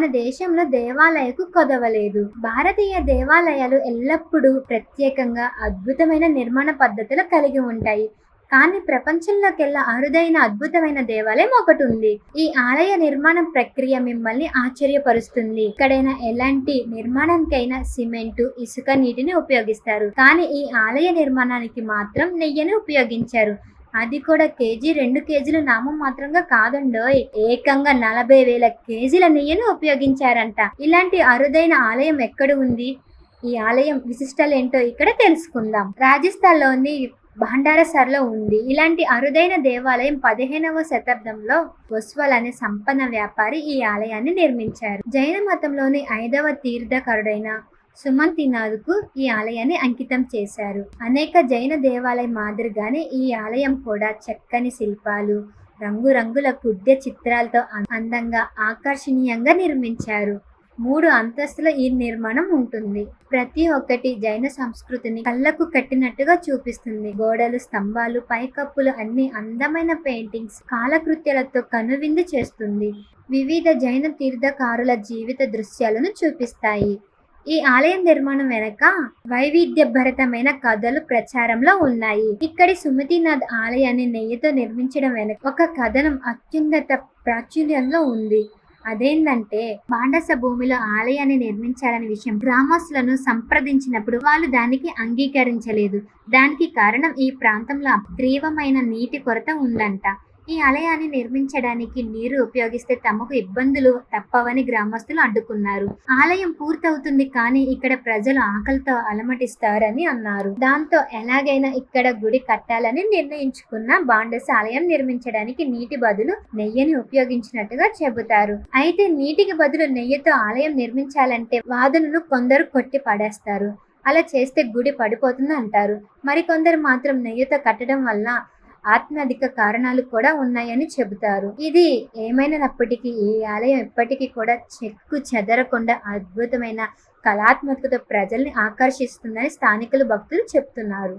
మన దేశంలో దేవాలయకు కొదవలేదు. భారతీయ దేవాలయాలు ఎల్లప్పుడూ ప్రత్యేకంగా అద్భుతమైన నిర్మాణ పద్ధతులు కలిగి ఉంటాయి. కానీ ప్రపంచంలోకెల్లా అరుదైన అద్భుతమైన దేవాలయం ఒకటి ఉంది ఈ ఆలయ నిర్మాణం ప్రక్రియ మిమ్మల్ని ఆశ్చర్యపరుస్తుంది. ఇక్కడైనా ఎలాంటి నిర్మాణానికైనా సిమెంటు ఇసుక నీటిని ఉపయోగిస్తారు. కానీ ఈ ఆలయ నిర్మాణానికి మాత్రం నెయ్యిని ఉపయోగించారు. అది కూడా కేజీ రెండు కేజీలు నామం మాత్రంగా కాదండో ఏకంగా నలభై వేల కేజీల నెయ్యిని ఉపయోగించారంట. ఇలాంటి అరుదైన ఆలయం ఎక్కడ ఉంది? ఈ ఆలయం విశిష్టలేంటో ఇక్కడ తెలుసుకుందాం. రాజస్థాన్లోని భాండారసర్లో ఉంది. ఇలాంటి అరుదైన దేవాలయం పదిహేనవ శతాబ్దంలో ఒస్వల్ అనే సంపన్న వ్యాపారి ఈ ఆలయాన్ని నిర్మించారు. జైన మతంలోని ఐదవ తీర్థకరుడైన సుమంతినాథ్కు ఈ ఆలయాన్ని అంకితం చేశారు. అనేక జైన దేవాలయ మాదిరిగానే ఈ ఆలయం కూడా చక్కని శిల్పాలు రంగురంగుల కుడ్య చిత్రాలతో అందంగా ఆకర్షణీయంగా నిర్మించారు. మూడు అంతస్తుల ఈ నిర్మాణం ఉంటుంది. ప్రతి ఒక్కటి జైన సంస్కృతిని కళ్ళకు కట్టినట్టుగా చూపిస్తుంది. గోడలు స్తంభాలు పైకప్పులు అన్ని అందమైన పెయింటింగ్స్ కాలకృత్యాలతో కనువిందు చేస్తుంది. వివిధ జైన తీర్థకారుల జీవిత దృశ్యాలను చూపిస్తాయి. ఈ ఆలయం నిర్మాణం వెనక వైవిధ్యభరితమైన కథలు ప్రచారంలో ఉన్నాయి. ఇక్కడి సుమతినాథ్ ఆలయాన్ని నెయ్యితో నిర్మించడం వెనక ఒక కథనం అత్యున్నత ప్రాచుర్యంలో ఉంది. అదేంటంటే బాండస భూమిలో ఆలయాన్ని నిర్మించాలనే విషయం గ్రామస్తులను సంప్రదించినప్పుడు వాళ్ళు దానికి అంగీకరించలేదు. దానికి కారణం ఈ ప్రాంతంలో తీవ్రమైన నీటి కొరత ఉందంట. ఈ ఆలయాన్ని నిర్మించడానికి నీరు ఉపయోగిస్తే తమకు ఇబ్బందులు తప్పవని గ్రామస్తులు అడ్డుకున్నారు. ఆలయం పూర్తవుతుంది కానీ ఇక్కడ ప్రజలు ఆకలితో అలమటిస్తారని అన్నారు. దాంతో ఎలాగైనా ఇక్కడ గుడి కట్టాలని నిర్ణయించుకున్న బాండస్ ఆలయం నిర్మించడానికి నీటి బదులు నెయ్యిని ఉపయోగించినట్టుగా చెబుతారు. అయితే నీటికి బదులు నెయ్యితో ఆలయం నిర్మించాలంటే వాదనను కొందరు కొట్టి పడేస్తారు. అలా చేస్తే గుడి పడిపోతుంది అంటారు మరికొందరు మాత్రం నెయ్యితో కట్టడం వల్ల ఆత్మధిక కారణాలు కూడా ఉన్నాయని చెబుతారు. ఇది ఏమైనప్పటికీ ఈ ఆలయం ఇప్పటికీ కూడా చెక్కు చెదరకుండా అద్భుతమైన కళాత్మకత ప్రజల్ని ఆకర్షిస్తుందని స్థానికులు భక్తులు చెప్తున్నారు.